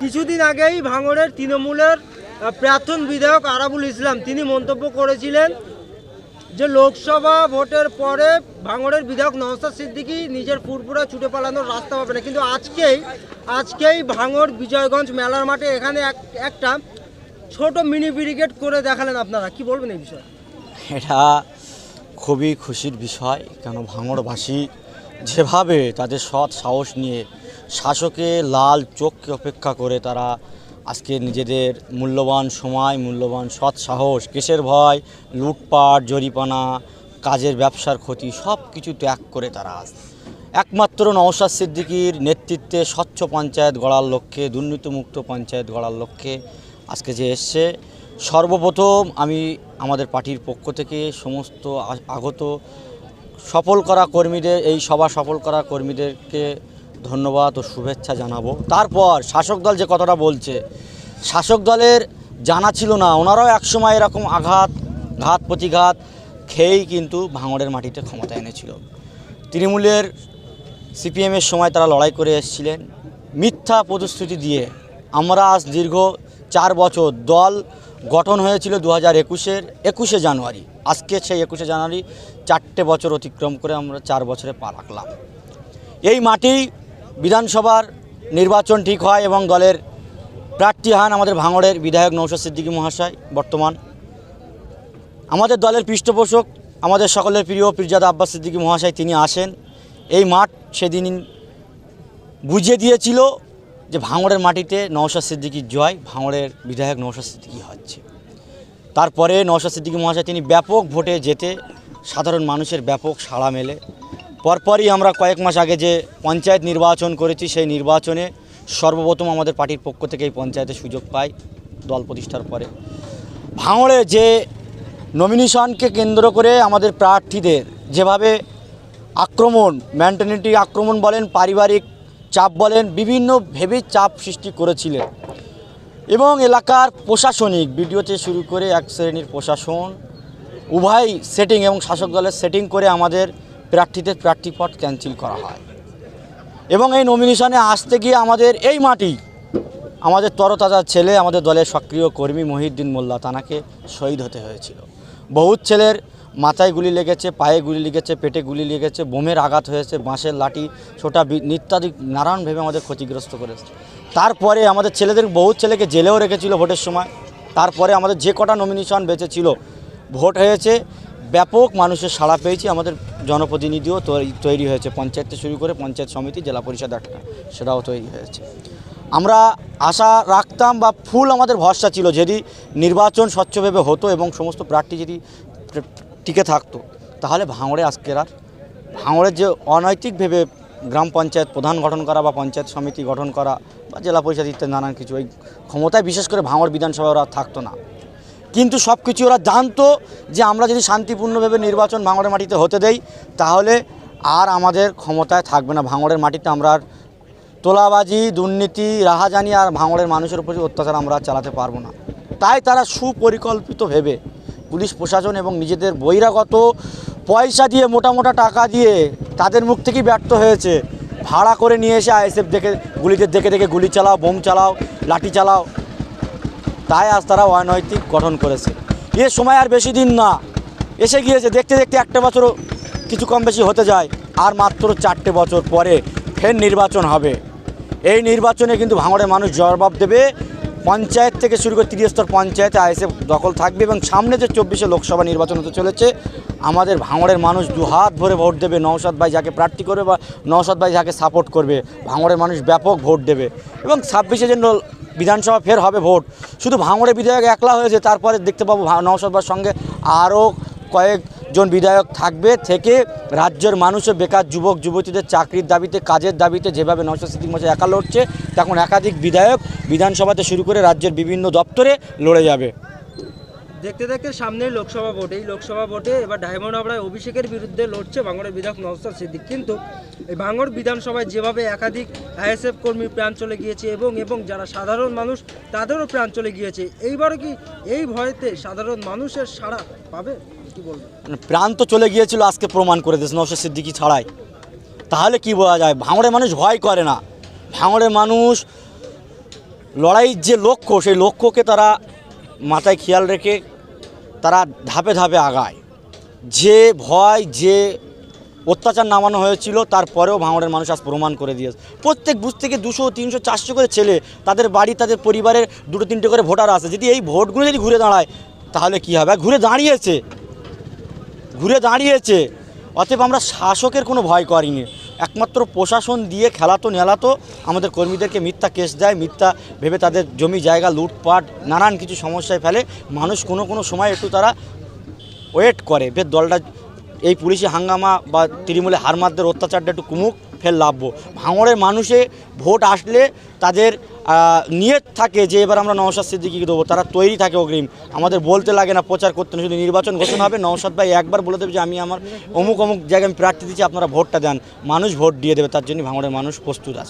কিছুদিন আগেই ভাঙড়ের তৃণমূলের প্রাক্তন বিধায়ক আরাবুল ইসলাম, তিনি মন্তব্য করেছিলেন যে লোকসভা ভোটের পরে ভাঙড়ের বিধায়ক নওসাদ সিদ্দিকী নিজের ফুরফুরা ছুটে পালানোর রাস্তা পাবে না। কিন্তু আজকেই আজকেই ভাঙড় বিজয়গঞ্জ মেলার মাঠে এখানে এক- একটা ছোট মিনি ব্রিগেড করে দেখালেন আপনারা। কি বলবেন এই বিষয়ে? এটা খুবই খুশির বিষয়, কেন ভাঙড়বাসী যেভাবে তাদের সৎ সাহস নিয়ে শাসকে লাল চোখকে অপেক্ষা করে তারা আজকে নিজেদের মূল্যবান সময়, মূল্যবান সৎ সাহস কেসের ভয়, লুটপাট জরিপানা কাজের ব্যবসার ক্ষতি সব কিছু ত্যাগ করে তারা আজ। একমাত্র নওশাদ সিদ্দিকির নেতৃত্বে স্বচ্ছ পঞ্চায়েত গড়ার লক্ষ্যে, দুর্নীতিমুক্ত পঞ্চায়েত গড়ার লক্ষ্যে আজকে যে এসছে, সর্বপ্রথম আমি আমাদের পার্টির পক্ষ থেকে সমস্ত আগত সফল করা কর্মীদের, এই সভা সফল করা কর্মীদেরকে ধন্যবাদ ও শুভেচ্ছা জানাব। তারপর শাসক দল যে কথাটা বলছে, শাসক দলের জানা ছিল না, ওনারাও একসময় এরকম আঘাত, ঘাত, প্রতিঘাত খেয়েই কিন্তু ভাঙড়ের মাটিতে ক্ষমতা এনেছিল। তৃণমূলের সিপিএমের সময় তারা লড়াই করে এসেছিলেন। মিথ্যা প্রতিশ্রুতি দিয়ে আমরা আজ দীর্ঘ চার বছর দল গঠন হয়েছিল দু হাজার একুশের একুশে জানুয়ারি। আজকে সেই একুশে জানুয়ারি চারটে বছর অতিক্রম করে আমরা চার বছরে পা রাখলাম। এই মাটি বিধানসভার নির্বাচন ঠিক হয় এবং দলের প্রার্থী হন আমাদের ভাঙড়ের বিধায়ক নৌশাদ সিদ্দিকী মহাশয়, বর্তমান। আমাদের দলের পৃষ্ঠপোষক, আমাদের সকলের প্রিয় পীরজাদা আব্বাস সিদ্দিকী মহাশয়, তিনি আসেন। এই মাঠ সেদিন বুঝিয়ে দিয়েছিল যে ভাঙড়ের মাটিতে নওশাদ সিদ্দিকীর জয়, ভাঙড়ের বিধায়ক নওশাদ সিদ্দিকি হচ্ছে। তারপরে নওশাদ সিদ্দিকী মহাশয়, তিনি ব্যাপক ভোটে যেতে সাধারণ মানুষের ব্যাপক সাড়া মেলে। পরপরই আমরা কয়েক মাস আগে যে পঞ্চায়েত নির্বাচন করেছি, সেই নির্বাচনে সর্বপ্রথম আমাদের পার্টির পক্ষ থেকে এই পঞ্চায়েতে সুযোগ পাই দল প্রতিষ্ঠার পরে। ভাঙড়ে যে নমিনেশনকে কেন্দ্র করে আমাদের প্রার্থীদের যেভাবে আক্রমণ ম্যান্টালিটি আক্রমণ বলেন, পারিবারিক চাপ বলেন, বিভিন্ন ভেবে চাপ সৃষ্টি করেছিলেন। এবং এলাকার প্রশাসনিক ভিডিওতে শুরু করে এক শ্রেণির প্রশাসন, উভয় সেটিং এবং শাসক দলের সেটিং করে আমাদের প্রার্থীদের প্রার্থীপদ ক্যান্সেল করা হয়। এবং এই নমিনেশনে আসতে গিয়ে আমাদের এই মাটি, আমাদের তরতাজা ছেলে, আমাদের দলের সক্রিয় কর্মী মহিউদ্দিন মোল্লা তানাকে শহীদ হতে হয়েছিল। বহুত ছেলের মাথায় গুলি লেগেছে, পায়ে গুলি লেগেছে, পেটে গুলি লেগেছে, বোমের আঘাত হয়েছে, বাঁশের লাঠি, ছোটা ইত্যাদি নানানভাবে আমাদের ক্ষতিগ্রস্ত করেছে তারপরে আমাদের ছেলেদের, বহুত ছেলেকে জেলেও রেখেছিল ভোটের সময়। তারপরে আমাদের যে কটা নমিনেশন বেঁচেছিল, ভোট হয়েছে। ব্যাপক মানুষের সাড়া পেয়েছি, আমাদের জনপ্রতিনিধিও তৈরি- হয়েছে। পঞ্চায়েত শুরু করে পঞ্চায়েত সমিতি, জেলা পরিষদ একটা, সেটাও তৈরি হয়েছে। আমরা আশা রাখতাম বা ফুল আমাদের ভরসা ছিল, যদি নির্বাচন স্বচ্ছভাবে হতো এবং সমস্ত প্রার্থী যদি টিকে থাকতো, তাহলে ভাঙড়ে আজকের আর। ভাঙড়ের যে অনৈতিক ভেবে গ্রাম পঞ্চায়েত প্রধান গঠন করা বা পঞ্চায়েত সমিতি গঠন করা বা জেলা পরিষদ ইত্যাদি নানান কিছু ওই ক্ষমতায় বিশেষ করে ভাঙড় বিধানসভা ওরা থাকতো না। কিন্তু সব কিছু ওরা জানতো যে আমরা যদি শান্তিপূর্ণভাবে নির্বাচন ভাঙড়ের মাটিতে হতে দেই, তাহলে আর আমাদের ক্ষমতায় থাকবে না। ভাঙড়ের মাটিতে আমরা আর তোলাবাজি, দুর্নীতি, রাহাজানি আর ভাঙড়ের মানুষের উপর অত্যাচার আমরা চালাতে পারব না। তাই তারা সুপরিকল্পিত ভেবে পুলিশ প্রশাসন এবং নিজেদের বহিরাগত পয়সা দিয়ে মোটা মোটা টাকা দিয়ে তাদের মুখ থেকেই ব্যর্থ হয়েছে। ভাড়া করে নিয়ে এসে আইএসএফ দেখে, গুলিতে দেখে দেখে গুলি চালাও, বোম চালাও, লাঠি চালাও। তাই আজ তারা অনৈতিক গঠন করেছে। এ সময় আর বেশি দিন না। এসে গিয়েছে, দেখতে দেখতে একটা বছর কিছু কম বেশি হতে যায়। আর মাত্র চারটে বছর পরে ফের নির্বাচন হবে। এই নির্বাচনে কিন্তু ভাঙড়ের মানুষ জবাব দেবে। পঞ্চায়েত থেকে শুরু করে ত্রিস্তর পঞ্চায়েতে আইসে দখল থাকবে এবং সামনে যে চব্বিশে লোকসভা নির্বাচন হতে চলেছে, আমাদের ভাঙড়ের মানুষ দু হাত ভরে ভোট দেবে, নওশাদ ভাই যাকে প্রার্থী করবে বা নওশাদ ভাই যাকে সাপোর্ট করবে, ভাঙড়ের মানুষ ব্যাপক ভোট দেবে এবং ছাব্বিশে যে বিধানসভা ফের হবে ভোট। শুধু ভাঙড়ে বিধায়ক একলা হয়েছে, তারপরে দেখতে পাবো নওশাদ ভাইয়ের সঙ্গে আরও কয়েকজন বিধায়ক থাকবে থেকে রাজ্যের মানুষও বেকার যুবক, যুবতীদের চাকরির দাবিতে, কাজের দাবিতে যেভাবে নশো সিদ্দিক মশাই একা লড়ছে, তখন একাধিক বিধায়ক বিধানসভাতে শুরু করে রাজ্যের বিভিন্ন দপ্তরে লড়ে যাবে। দেখতে দেখতে সামনে লোকসভা ভোট। এই লোকসভা ভোটে এবার ডায়মন্ড হাবড়ায় অভিষেকের বিরুদ্ধে লড়ছে ভাঙড়ের বিধায়ক নওসাদ সিদ্দিক। কিন্তু এই ভাঙড় বিধানসভায় যেভাবে একাধিক আইএসএফ কর্মী প্রাণ চলে গিয়েছে এবং এবং যারা সাধারণ মানুষ, তাদেরও প্রাণ চলে গিয়েছে। এইবারও কি এই ভয়েতে সাধারণ মানুষের সাড়া পাবে? কি বলব? মানে প্রাণ তো চলে গিয়েছিল আজকে প্রমাণ করে দিয়েছে নওশাদ সিদ্দিকি ছাড়াই। তাহলে কি বলা যায়? ভাঙড়ের মানুষ ভয় করে না। ভাঙড়ের মানুষ লড়াইয়ের যে লক্ষ্য, সেই লক্ষ্যকে তারা মাথায় খেয়াল রেখে তারা ধাপে ধাপে আগায়। যে ভয়, যে অত্যাচার নামানো হয়েছিল, তারপরেও ভাঙড়ের মানুষ আজ প্রমাণ করে দিয়েছে। প্রত্যেক বুথ থেকে দুশো, তিনশো, চারশো করে ছেলে, তাদের বাড়ি, তাদের পরিবারের দুটো, তিনটে করে ভোটার আছে। যদি এই ভোটগুলো যদি ঘুরে দাঁড়ায়, তাহলে কী হবে? ঘুরে দাঁড়িয়েছে। ঘুরে দাঁড়িয়েছে। অতএব আমরা শাসকের কোনো ভয় করিনি। একমাত্র প্রশাসন দিয়ে খেলাতো নেলাতো, আমাদের কর্মীদেরকে মিথ্যা কেস দেয়, মিথ্যা ভেবে তাদের জমি জায়গা, লুটপাট, নানান কিছু সমস্যায় ফেলে। মানুষ কোনো কোনো সময় একটু তারা ওয়েট করে বেশ দলটা এই পুলিশি হাঙ্গামা বা তৃণমূলে হারমারদের অত্যাচারটা একটু কুমুক, ফের লাভবো। ভাঙড়ের মানুষে ভোট আসলে তাদের নিয়ত থাকে যে এবার আমরা নওশাদ সিদ্দিকিকে দেবো, তারা তৈরি থাকে অগ্রিম। আমাদের বলতে লাগে না, প্রচার করতে না শুধু নির্বাচন ঘোষণা হবে। নওশাদ ভাই একবার বলে দেবে যে, আমি আমার অমুক অমুক জায়গায় আমি প্রার্থী দিচ্ছি, আপনারা ভোটটা দেন। মানুষ ভোট দিয়ে দেবে, তার জন্য ভাঙড়ের মানুষ প্রস্তুত আছে।